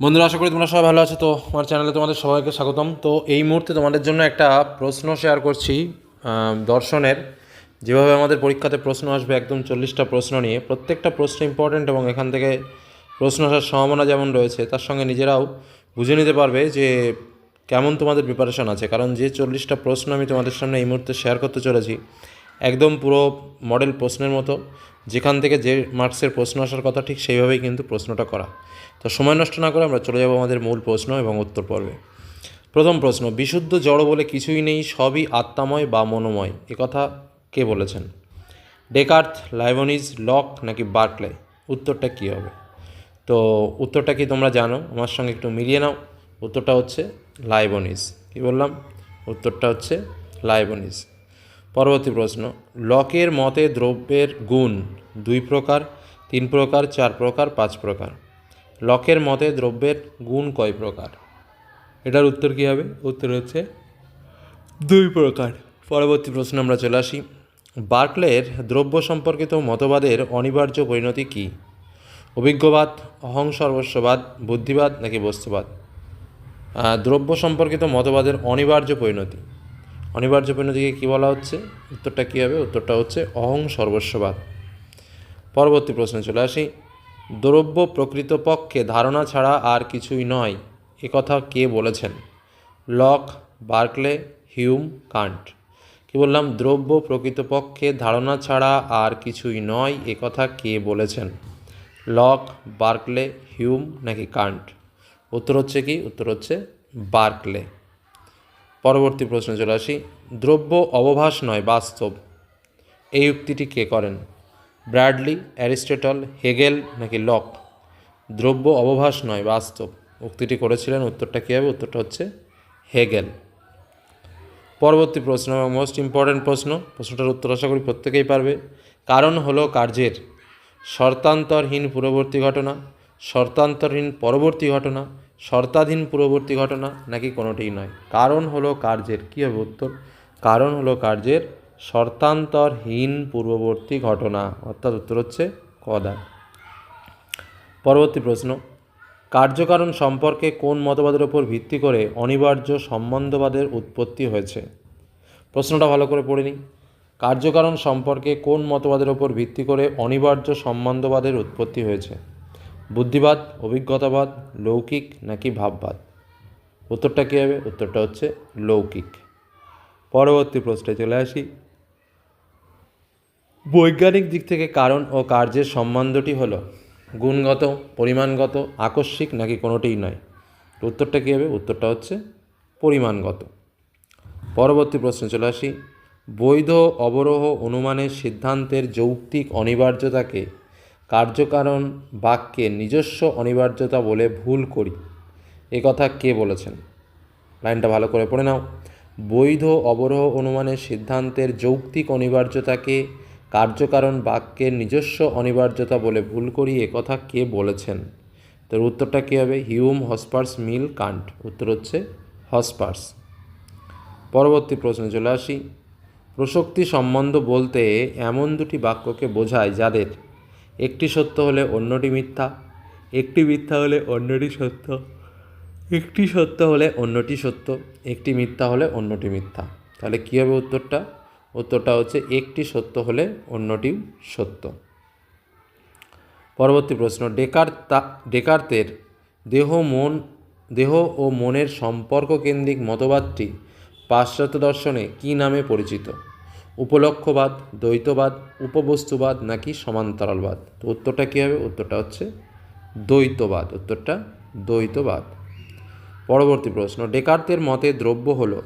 বন্ধুরা, আশা করি তোমরা সবাই ভালো আছো। তো আমার চ্যানেলে তোমাদের সবাইকে স্বাগতম। তো এই মুহূর্তে তোমাদের জন্য একটা প্রশ্ন শেয়ার করছি দর্শনের। যেভাবে আমাদের পরীক্ষাতে প্রশ্ন আসবে, একদম চল্লিশটা প্রশ্ন নিয়ে। প্রত্যেকটা প্রশ্ন ইম্পর্ট্যান্ট এবং এখান থেকে প্রশ্ন আসার সম্ভাবনা যেমন রয়েছে, তার সঙ্গে নিজেরাও বুঝে নিতে পারবে যে কেমন তোমাদের প্রিপারেশন আছে। কারণ যে চল্লিশটা প্রশ্ন আমি তোমাদের সামনে এই মুহূর্তে শেয়ার করতে চলেছি একদম পুরো মডেল প্রশ্নের মতো। যেখান থেকে যে মার্কসের প্রশ্ন আসার কথা ঠিক সেইভাবেই কিন্তু প্রশ্নটা করা। তো সময় নষ্ট না করে আমরা চলে যাব আমাদের মূল প্রশ্ন এবং উত্তর পর্বে। প্রথম প্রশ্ন, বিশুদ্ধ জড় বলে কিছুই নেই, সবই আত্মাময় বা মনোময়। কথা কে বলেছেন? ডেকার্থ লাইবনিজ লক নাকি বার্কলে? উত্তরটা কী হবে? তো উত্তরটা কি তোমরা জানো? আমার সঙ্গে একটু মিলিয়ে নাও। উত্তরটা হচ্ছে লাইবনিজ কী বললাম? উত্তরটা হচ্ছে লাইবনিজ পরবর্তী প্রশ্ন, লকের মতে দ্রব্যের গুণ দুই প্রকার, তিন প্রকার, চার প্রকার, পাঁচ প্রকার? লকের মতে দ্রব্যের গুণ কয় প্রকার? এটার উত্তর কী হবে? উত্তর হচ্ছে দুই প্রকার। পরবর্তী প্রশ্ন আমরা চলে আসি। বার্কলের দ্রব্য সম্পর্কিত মতবাদের অনিবার্য পরিণতি কী? অভিজ্ঞবাদ, অহং সর্বস্ববাদ, বুদ্ধিবাদ নাকি বস্তুবাদ? দ্রব্য সম্পর্কিত মতবাদের অনিবার্য পরিণতি। অনিবার্য পরিণতিকে কী বলা হচ্ছে? উত্তরটা কী হবে? উত্তরটা হচ্ছে অহং সর্বস্ববাদ। পরবর্তী প্রশ্নে চলে আসি। দ্রব্য প্রকৃতপক্ষে ধারণা ছাড়া আর কিছুই নয়। একথা কে বলেছেন? Locke, Berkeley, Hume, Kant. কি বললাম? দ্রব্য প্রকৃতপক্ষে ধারণা ছাড়া আর কিছুই নয়। একথা কে বলেছেন? লক, বার্কলে, হিউম নাকি কান্ট? উত্তর হচ্ছে কি? উত্তর হচ্ছে বার্কলে। পরবর্তী প্রশ্নে চলে আসি। দ্রব্য অবভাস নয়, বাস্তব। এই উক্তিটি কে করেন? ব্র্যাডলি, অ্যারিস্টটল, হেগেল নাকি লক? দ্রব্য অবভাস নয়, বাস্তব। উক্তিটি করেছিলেন, উত্তরটা কী হবে? উত্তরটা হচ্ছে হেগেল। পরবর্তী প্রশ্ন এবং মোস্ট ইম্পর্ট্যান্ট প্রশ্ন। প্রশ্নটার উত্তর আশা করি প্রত্যেকেই পারবে। কারণ হলো কার্যের শর্তান্তরহীন পূর্ববর্তী ঘটনা, শর্তান্তরহীন পরবর্তী ঘটনা শর্তাধীন পূর্ববর্তী ঘটনা নাকি কোনোটিই নয়। কারণ হলো কার্যের কী হবে উত্তর? কারণ হলো কার্যের শর্তান্তরহীন পূর্ববর্তী ঘটনা। অর্থাৎ উত্তর হচ্ছে কদা পরবর্তী প্রশ্ন। কার্যকারণ সম্পর্কে কোন মতবাদের ওপর ভিত্তি করে অনিবার্য সম্বন্ধবাদের উৎপত্তি হয়েছে? প্রশ্নটা ভালো করে পড়ে কার্যকারণ সম্পর্কে কোন মতবাদের ওপর ভিত্তি করে অনিবার্য সম্বন্ধবাদের উৎপত্তি হয়েছে? বুদ্ধিবাদ, অভিজ্ঞতাবাদ, লৌকিক নাকি ভাববাদ? উত্তরটা কী হবে? উত্তরটা হচ্ছে লৌকিক। পরবর্তী প্রশ্নে চলে আসি। বৈজ্ঞানিক দিক থেকে কারণ ও কার্যের সম্বন্ধটি হল গুণগত, পরিমাণগত, আকস্মিক নাকি কোনোটিই নয়? উত্তরটা কী হবে? উত্তরটা হচ্ছে পরিমাণগত। পরবর্তী প্রশ্নে চলে আসি। বৈধ অবরোহ অনুমানের সিদ্ধান্তের যৌক্তিক অনিবার্যতাকে কার্যকারণ বাক্যের নিজস্ব অনিবার্যতা বলে ভুল করি। কথা কে বলেছেন? লাইনটা ভালো করে পড়ে নাও। বৈধ অবরোহ অনুমানের সিদ্ধান্তের যৌক্তিক অনিবার্যতাকে কার্যকারণ বাক্যের নিজস্ব অনিবার্যতা বলে ভুল করি, এ কথা কে বলেছেন? তোর উত্তরটা কী হবে? Hume Hospers Mill Kant. উত্তর হচ্ছে হসপার্স। পরবর্তী প্রশ্নে চলে আসি। প্রসক্তি সম্বন্ধ বলতে এমন দুটি বাক্যকে বোঝায় যাদের একটি সত্য হলে অন্যটি মিথ্যা, একটি মিথ্যা হলে অন্যটি সত্য, একটি সত্য হলে অন্যটি সত্য, একটি মিথ্যা হলে অন্যটি মিথ্যা। তাহলে কী হবে উত্তরটা? উত্তরটা হচ্ছে একটি সত্য হলে অন্যটি সত্য। পরবর্তী প্রশ্ন ডেকার তা ডেকার্তের দেহ, মন, দেহ ও মনের সম্পর্ক কেন্দ্রিক মতবাদটি পাশ্চাত্য দর্শনে কী নামে পরিচিত? উপলক্ষবাদ, দ্বৈতবাদ, উপবস্তুবাদ নাকি সমান্তরালবাদ? তো উত্তরটা কী হবে? উত্তরটা হচ্ছে দ্বৈতবাদ। উত্তরটা দ্বৈতবাদ। পরবর্তী প্রশ্ন, ডেকার্তের মতে দ্রব্য হল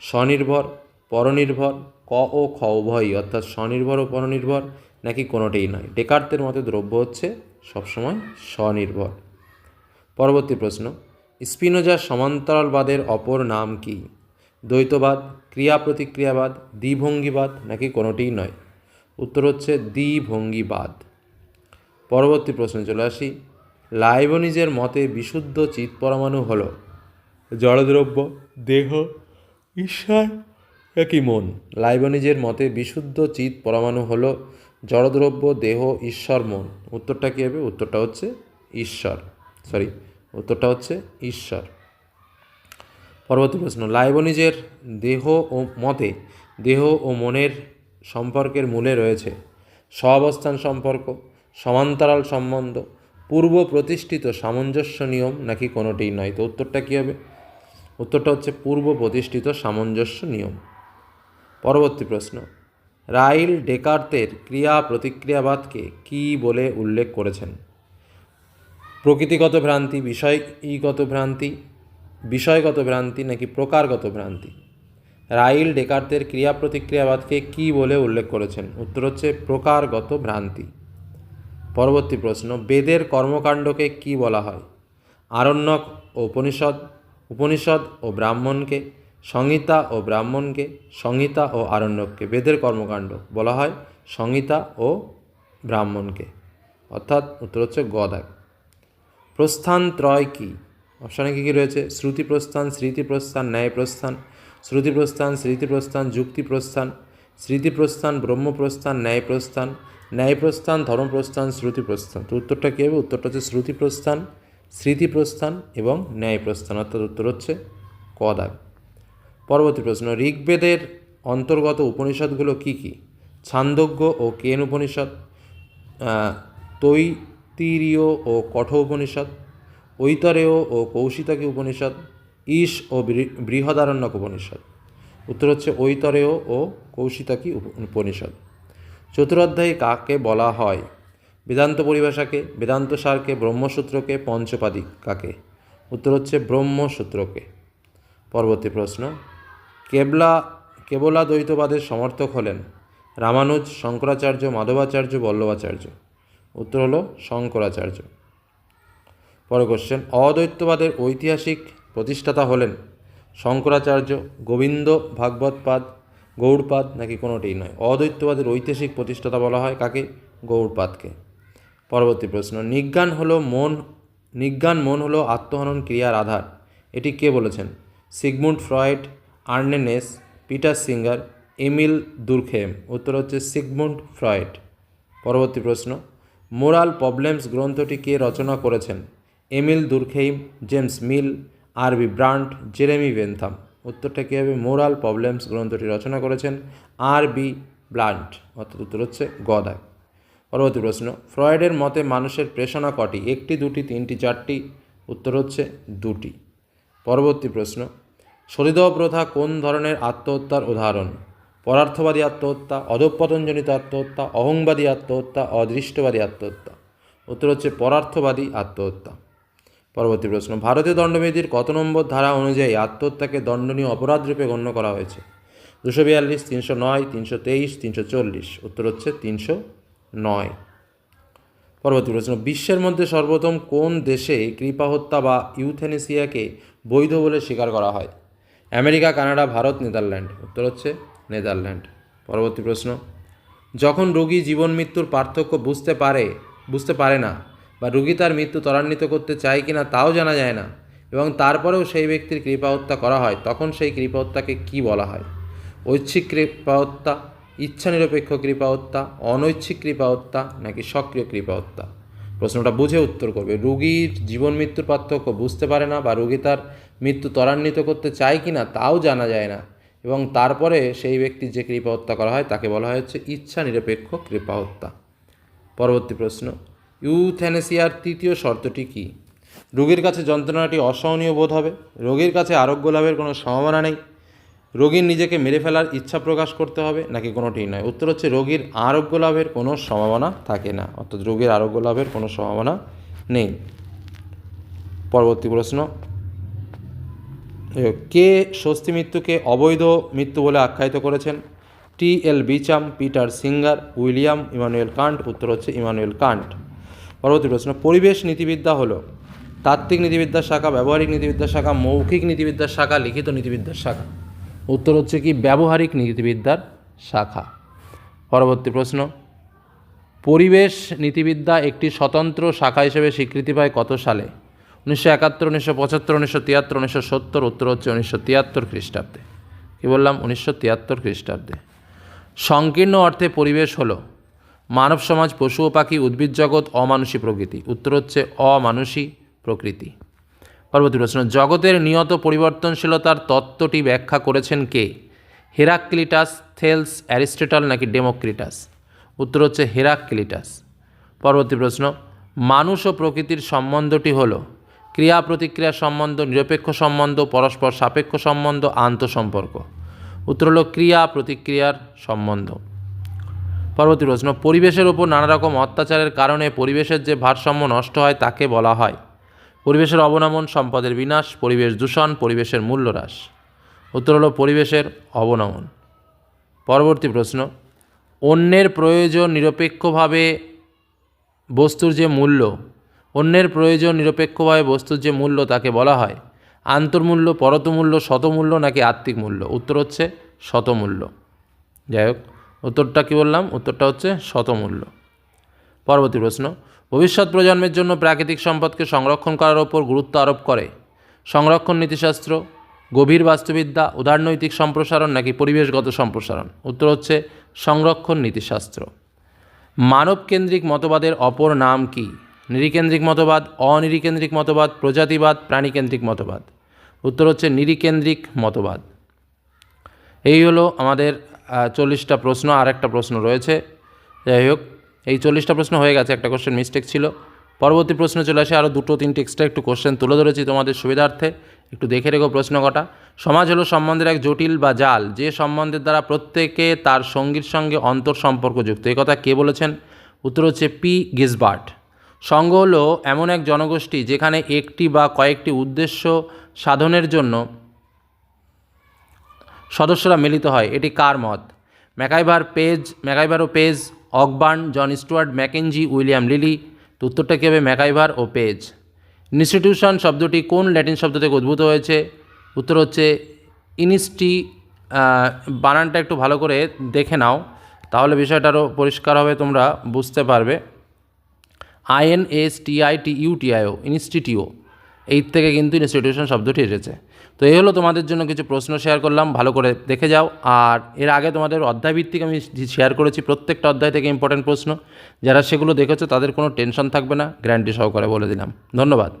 স্বনির্ভর, পরনির্ভর, ক ও খ উভয়ই, অর্থাৎ স্বনির্ভর ও পরনির্ভর নাকি কোনোটিই নয়। ডেকার্তের মতে দ্রব্য হচ্ছে সবসময় স্বনির্ভর। পরবর্তী প্রশ্ন স্পিনোজা সমান্তরালবাদের অপর নাম কি? দ্বৈতবাদ ক্রিয়া প্রতিক্রিয়াবাদ দ্বিভঙ্গিবাদ নাকি কোনোটিই নয়। উত্তর হচ্ছে দ্বিভঙ্গিবাদ। পরবর্তী প্রশ্নে চলে আসি। লাইবনিজের মতে বিশুদ্ধ চিৎ পরমাণু হল জড়দ্রব্য দেহ, ঈশ্বর, একই মন। লাইবনিজের মতে বিশুদ্ধ চিৎ পরমাণু হল জড়দ্রব্য দেহ, ঈশ্বর, মন। উত্তরটা কী হবে? উত্তরটা হচ্ছে ঈশ্বর। সরি উত্তরটা হচ্ছে ঈশ্বর। পরবর্তী প্রশ্ন, লাইবনিজের দেহ ও মতে দেহ ও মনের সম্পর্কের মূলে রয়েছে সহাবস্থান সম্পর্ক, সমান্তরাল সম্বন্ধ পূর্ব প্রতিষ্ঠিত সামঞ্জস্য নিয়ম নাকি কোনোটিই নয়? তো উত্তরটা কী হবে? উত্তরটা হচ্ছে পূর্ব প্রতিষ্ঠিত সামঞ্জস্য নিয়ম। পরবর্তী প্রশ্ন, রাইল ডেকার্তের ক্রিয়া প্রতিক্রিয়াবাদকে কী বলে উল্লেখ করেছেন? প্রকৃতিগত ভ্রান্তি, বিষয়গত ভ্রান্তি বিষয়গত ভ্রান্তি নাকি প্রকারগত ভ্রান্তি? রাইল ডেকার্তের ক্রিয়া প্রতিক্রিয়াবাদকে কী বলে উল্লেখ করেছেন? উত্তর হচ্ছে প্রকারগত ভ্রান্তি। পরবর্তী প্রশ্ন, বেদের কর্মকাণ্ডকে কি বলা হয়? আরণ্যক ও উপনিষদ উপনিষদ ও ব্রাহ্মণকে, সংহিতা ও ব্রাহ্মণকে, সংহিতা ও আরণ্যককে, বেদের কর্মকাণ্ড বলা হয় সংহিতা ও ব্রাহ্মণকে। অর্থাৎ উত্তর হচ্ছে গদাক প্রস্থান ত্রয় কী? অপশানে কী কী রয়েছে? শ্রুতি প্রস্থান স্মৃতি প্রস্থান ন্যায় প্রস্থান শ্রুতি প্রস্থান স্মৃতি প্রস্থান যুক্তি প্রস্থান স্মৃতি প্রস্থান ব্রহ্মপ্রস্থান ন্যায় প্রস্থান ন্যায় প্রস্থান ধর্মপ্রস্থান শ্রুতি প্রস্থান তো উত্তরটা কী হবে? উত্তরটা হচ্ছে শ্রুতি প্রস্থান স্মৃতি প্রস্থান এবং ন্যায় প্রস্থান অর্থাৎ উত্তর হচ্ছে কদাগ পরবর্তী প্রশ্ন, ঋগ্বেদের অন্তর্গত উপনিষদগুলো কী কী? ছান্দজ্ঞ ও কেন উপনিষদ তৈতিরীয় ও কঠ উপনিষদ ঐতরেয় ও কৌশিতাকি উপনিষদ, ঈশ ও বৃহদারণ্যক উপনিষদ উত্তর হচ্ছে ঐতরেয় ও কৌশিতাকি উপ- উপনিষদ। চতুরাধ্যায়ী কাকে বলা হয়? বেদান্ত পরিভাষাকে, বেদান্ত সারকে, ব্রহ্মসূত্রকে, পঞ্চপাদি কাকে? উত্তর হচ্ছে ব্রহ্মসূত্রকে। পরবর্তী প্রশ্ন, কেবলা কেবলা দ্বৈতবাদের সমর্থক হলেন রামানুজ, শঙ্করাচার্য, মাধবাচার্য, বল্লভাচার্য। উত্তর হল শঙ্করাচার্য। পরে কোশ্চেন অদ্বৈতবাদের ঐতিহাসিক প্রতিষ্ঠাতা হলেন শঙ্করাচার্য গোবিন্দ ভাগবতপাদ গৌড়পাদ নাকি কোনোটিই নয়। অদ্বৈতবাদের ঐতিহাসিক প্রতিষ্ঠাতা বলা হয় কাকে? গৌড়পাদকে পরবর্তী প্রশ্ন, নিজ্ঞান হলো মন, নিজ্ঞান মন হলো আত্মহনন ক্রিয়ার আধার। এটি কে বলেছেন? Sigmund Freud Arne Naess Peter Singer, Emile Durkheim. উত্তর হচ্ছে সিগমুন্ড ফ্রয়েড। পরবর্তী প্রশ্ন, মোরাল প্রবলেমস গ্রন্থটি কে রচনা করেছেন? এমিল দুর্খেইম, জেমস মিল, আরবি ব্রান্ট, জেরেমি বেনথাম। উত্তরটা কী হবে? মোরাল প্রবলেমস গ্রন্থটি রচনা করেছেন আর বি ব্লান্ট। অর্থাৎ উত্তর হচ্ছে গদায় পরবর্তী প্রশ্ন, ফ্রয়েডের মতে মানুষের প্রেষণা কটি? একটি, দুটি, তিনটি, চারটি? উত্তর হচ্ছে দুটি। পরবর্তী প্রশ্ন সতীদাহ প্রথা কোন ধরনের আত্মহত্যার উদাহরণ? পরার্থবাদী আত্মহত্যা, অধঃপতনজনিত আত্মহত্যা, অহংবাদী আত্মহত্যা, অদৃষ্টবাদী আত্মহত্যা। উত্তর হচ্ছে পরার্থবাদী আত্মহত্যা। পরবর্তী প্রশ্ন, ভারতীয় দণ্ডবিধির কত নম্বর ধারা অনুযায়ী আত্মহত্যাকে দণ্ডনীয় অপরাধ রূপে গণ্য করা হয়েছে? দুশো বিয়াল্লিশ, তিনশো নয়, তিনশো তেইশ, তিনশো চল্লিশ। উত্তর হচ্ছে তিনশো নয়। পরবর্তী প্রশ্ন, বিশ্বের মধ্যে সর্বপ্রথম কোন দেশে কৃপা হত্যা বা ইউথেনেসিয়াকে বৈধ বলে স্বীকার করা হয়? America, Canada, Bharat, Netherland. উত্তর হচ্ছে নেদারল্যান্ড। পরবর্তী প্রশ্ন, যখন রোগী জীবন মৃত্যুর পার্থক্য বুঝতে পারে বুঝতে পারে না বা রুগী তার মৃত্যু ত্বরান্বিত করতে চায় কি না তাও জানা যায় না এবং তারপরেও সেই ব্যক্তির কৃপা হত্যা করা হয়, তখন সেই কৃপা হত্যাকে কী বলা হয়? ঐচ্ছিক কৃপা হত্যা ইচ্ছা নিরপেক্ষ কৃপা হত্যা অনৈচ্ছিক কৃপা হত্যা নাকি সক্রিয় কৃপা হত্যা প্রশ্নটা বুঝে উত্তর করবে। রুগীর জীবন মৃত্যুর পার্থক্য বুঝতে পারে না বা রুগী তার মৃত্যু ত্বরান্বিত করতে চায় কি না তাও জানা যায় না এবং তারপরে সেই ব্যক্তির যে কৃপা হত্যা করা হয় তাকে বলা হয় হচ্ছে ইচ্ছা নিরপেক্ষ কৃপা হত্যা পরবর্তী প্রশ্ন ইউথ্যানেসিয়ার তৃতীয় শর্তটি কী? রোগীর কাছে যন্ত্রণাটি অসহনীয় বোধ হবে, রোগীর কাছে আরোগ্য লাভের কোনো সম্ভাবনা নেই রোগীর নিজেকে মেরে ফেলার ইচ্ছা প্রকাশ করতে হবে নাকি কোনোটিই নয়? উত্তর হচ্ছে রোগীর আরোগ্য লাভের কোনো সম্ভাবনা থাকে না, অর্থাৎ রোগীর আরোগ্য লাভের কোনো সম্ভাবনা নেই। পরবর্তী প্রশ্ন। কে স্বস্তি মৃত্যুকে অবৈধ মৃত্যু বলে আখ্যায়িত করেছেন? T L Beauchamp, Peter Singer, William Immanuel Kant, উত্তর হচ্ছে ইমানুয়েল কান্ট। পরবর্তী প্রশ্ন, পরিবেশ নীতিবিদ্যা হলো তাত্ত্বিক নীতিবিদ্যার শাখা, ব্যবহারিক নীতিবিদ্যার শাখা, মৌখিক নীতিবিদ্যার শাখা, লিখিত নীতিবিদ্যার শাখা। উত্তর হচ্ছে কি, ব্যবহারিক নীতিবিদ্যার শাখা। পরবর্তী প্রশ্ন, পরিবেশ নীতিবিদ্যা একটি স্বতন্ত্র শাখা হিসেবে স্বীকৃতি পায় কত সালে? উনিশশো একাত্তর, উনিশশো পঁচাত্তর, উনিশশো তিয়াত্তর, উনিশশো সত্তর, উত্তর হচ্ছে উনিশশো তিয়াত্তর খ্রিস্টাব্দে। কী বললাম? উনিশশো তিয়াত্তর খ্রিস্টাব্দে। সংকীর্ণ অর্থে পরিবেশ হলো মানব সমাজ পশু ও পাখি উদ্ভিদ জগৎ, অমানুষী প্রকৃতি। উত্তর হচ্ছে অমানুষী প্রকৃতি। পরবর্তী প্রশ্ন, জগতের নিয়ত পরিবর্তনশীলতার তত্ত্বটি ব্যাখ্যা করেছেন কে? হেরাক্লিটাস, থেলস, অ্যারিস্টটল নাকি ডেমোক্রিটাস? উত্তর হচ্ছে হেরাক্লিটাস। পরবর্তী প্রশ্ন, মানুষ ও প্রকৃতির সম্বন্ধটি হল ক্রিয়া প্রতিক্রিয়া সম্বন্ধ, নিরপেক্ষ সম্বন্ধ, পরস্পর সাপেক্ষ সম্বন্ধ, আন্তঃসম্পর্ক। উত্তর হল ক্রিয়া প্রতিক্রিয়ার সম্বন্ধ। পরবর্তী প্রশ্ন, পরিবেশের ওপর নানা রকম অত্যাচারের কারণে পরিবেশের যে ভারসাম্য নষ্ট হয় তাকে বলা হয়। পরিবেশের অবনমন, সম্পদের বিনাশ, পরিবেশ দূষণ, পরিবেশের মূল্য হ্রাস উত্তর হলো পরিবেশের অবনমন। পরবর্তী প্রশ্ন, অন্যের প্রয়োজন নিরপেক্ষভাবে বস্তুর যে মূল্য, অন্যের প্রয়োজন নিরপেক্ষভাবে বস্তুর যে মূল্য তাকে বলা হয়, আন্তর্মূল্য, পরতমূল্য, শতমূল্য নাকি আত্মিক মূল্য? উত্তর হচ্ছে শতমূল্য। যাই হোক উত্তরটা কী বললাম? উত্তরটা হচ্ছে শতমূল্য। পরবর্তী প্রশ্ন, ভবিষ্যৎ প্রজন্মের জন্য প্রাকৃতিক সম্পদকে সংরক্ষণ করার ওপর গুরুত্ব আরোপ করে। সংরক্ষণ নীতিশাস্ত্র, গভীর বাস্তুবিদ্যা উদারনৈতিক সম্প্রসারণ নাকি পরিবেশগত সম্প্রসারণ? উত্তর হচ্ছে সংরক্ষণ নীতিশাস্ত্র। মানবকেন্দ্রিক মতবাদের অপর নাম কি? নিরিকেন্দ্রিক মতবাদ, অনিরিকেন্দ্রিক মতবাদ, প্রজাতিবাদ, প্রাণীকেন্দ্রিক মতবাদ। উত্তর হচ্ছে নিরিকেন্দ্রিক মতবাদ। এই হলো আমাদের চল্লিশটা প্রশ্ন আর একটা প্রশ্ন রয়েছে। যাই হোক, এই চল্লিশটা প্রশ্ন হয়ে গেছে, একটা কোশ্চেন মিস্টেক ছিল। পরবর্তী প্রশ্ন চলে আসে আরও দুটো তিনটে এক্সট্রা একটু কোশ্চেন তুলে ধরেছি তোমাদের সুবিধার্থে। একটু দেখে রেখো প্রশ্ন কটা। সমাজ হলো সম্বন্ধের এক জটিল বা জাল, যে সম্বন্ধের দ্বারা প্রত্যেকে তার সঙ্গীর সঙ্গে অন্তর সম্পর্কযুক্ত এই কথা কে বলেছেন? উত্তর হচ্ছে পি গিসবার্ট সংঘ হলো এমন এক জনগোষ্ঠী, যেখানে একটি বা কয়েকটি উদ্দেশ্য সাধনের জন্য সদস্যরা মিলিত হয়, এটি কার মত? ম্যাকাইভার পেজ ম্যাকাইভার ও Page, Ogburn, John Stuart, Mackenzie, William Lilly, তো উত্তরটা কী হবে? ম্যাকাইভার ও পেজ। ইনস্টিটিউশন শব্দটি কোন ল্যাটিন শব্দ থেকে উদ্ভূত হয়েছে? উত্তর হচ্ছে ইনিস্টি বানানটা একটু ভালো করে দেখে নাও, তাহলে বিষয়টা আরও পরিষ্কার হবে, তোমরা বুঝতে পারবে। I N S T I T U T I O institute এই থেকে কিন্তু ইনস্টিটিউশন শব্দটি এসেছে। তো এই হলো তোমাদের জন্য কিছু প্রশ্ন শেয়ার করলাম, ভালো করে দেখে যাও। আর এর আগে তোমাদের অধ্যায়ভিত্তিক আমি শেয়ার করেছি, প্রত্যেকটা অধ্যায় থেকে ইম্পর্টেন্ট প্রশ্ন। যারা সেগুলো দেখেছ তাদের কোনো টেনশন থাকবে না গ্যারান্টি সহকারে বলে দিলাম। ধন্যবাদ।